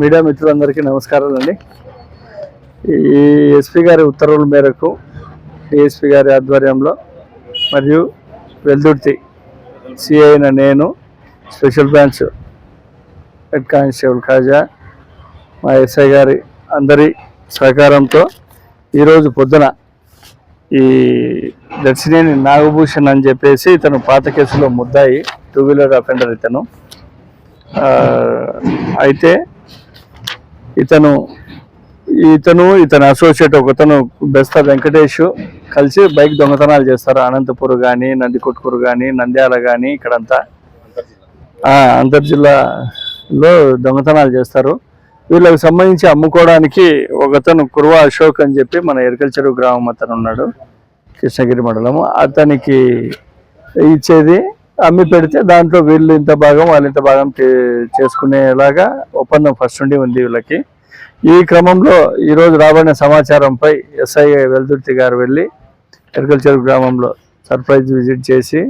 Media మిత్రులందరికీ నమస్కారాలు అండి ఈ ఎస్పీ గారి ఉత్తర్వుల మేరకు డిఎస్పీ గారి ఆధ్వర్యంలో మరియు వెల్దుర్తి సిఐ అయిన నేను special branch head constable Khaja మా ఎస్ఐ గారి అందరి సహకారంతో ఈరోజు పొద్దున ఈ దర్శినేని నాగభూషణ్ అని చెప్పేసి ఇతను పాత కేసులో ముద్దాయి టూ వీలర్ అఫెండర్ ఇతను. అయితే ఇతను ఇతను ఇతని అసోసియేట్ ఒకతను బెస్త వెంకటేష్ కలిసి బైక్ దొంగతనాలు చేస్తారు. అనంతపురం కానీ నందికొట్కూరు కానీ నంద్యాల కానీ ఇక్కడంతా. ఆ, అంతర్జిల్లాలో దొంగతనాలు చేస్తారు. వీళ్ళకి సంబంధించి అమ్ముకోవడానికి ఒకతను కుర్వా అశోక్ అని చెప్పి మన ఎరకల్చెరు గ్రామం అతను ఉన్నాడు కృష్ణగిరి మండలము. అతనికి ఇచ్చేది అమ్మి పెడితే దాంట్లో వీళ్ళు ఇంత భాగం వాళ్ళు ఇంత భాగం చేసుకునేలాగా ఒప్పందం ఫస్ట్ నుండి ఉంది వీళ్ళకి. ఈ క్రమంలో ఈరోజు రాబడిన సమాచారంపై ఎస్ఐ వెల్దుర్తి గారు వెళ్ళి అగ్రికల్చర్ గ్రామంలో సర్ప్రైజ్ విజిట్ చేసి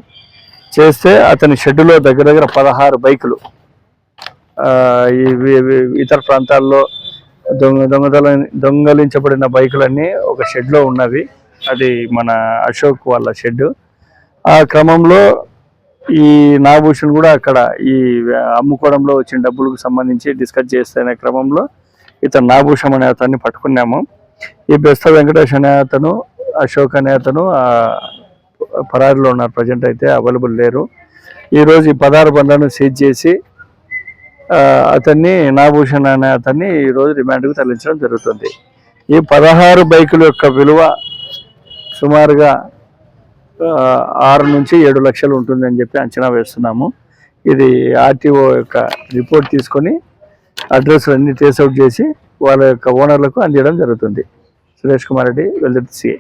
చేస్తే అతని షెడ్డులో దగ్గర దగ్గర పదహారు బైకులు ఇవి ఇతర ప్రాంతాల్లో దొంగ దొంగతల దొంగలించబడిన బైకులన్నీ ఒక షెడ్లో ఉన్నవి. అది మన అశోక్ వాళ్ళ షెడ్ ఆ క్రమంలో ఈ నాగభూషణ్ కూడా అక్కడ ఈ అమ్ముకోవడంలో వచ్చిన డబ్బులకు సంబంధించి డిస్కస్ చేస్తున్న క్రమంలో ఇతను నాగభూషణ్ అనే అతన్ని పట్టుకున్నాము. ఈ బెస్త వెంకటేష్ అనే అతను అశోక్ అనే అతను పరారిలో ఉన్నారు ప్రజెంట్ అయితే అవైలబుల్ లేరు. ఈరోజు ఈ పదహారు బండ్లను సీజ్ చేసి అతన్ని నాగభూషణ్ అనే అతన్ని ఈరోజు రిమాండ్కు తరలించడం జరుగుతుంది. ఈ పదహారు బైకుల యొక్క విలువ సుమారుగా ఆరు నుంచి ఏడు లక్షలు ఉంటుందని చెప్పి అంచనా వేస్తున్నాము. ఇది ఆర్టీఓ యొక్క రిపోర్ట్ తీసుకొని అడ్రస్ అన్ని ట్రేస్అవుట్ చేసి వాళ్ళ యొక్క ఓనర్లకు అందించడం జరుగుతుంది. సురేష్ కుమార్ రెడ్డి వెల్దర్ సిఐ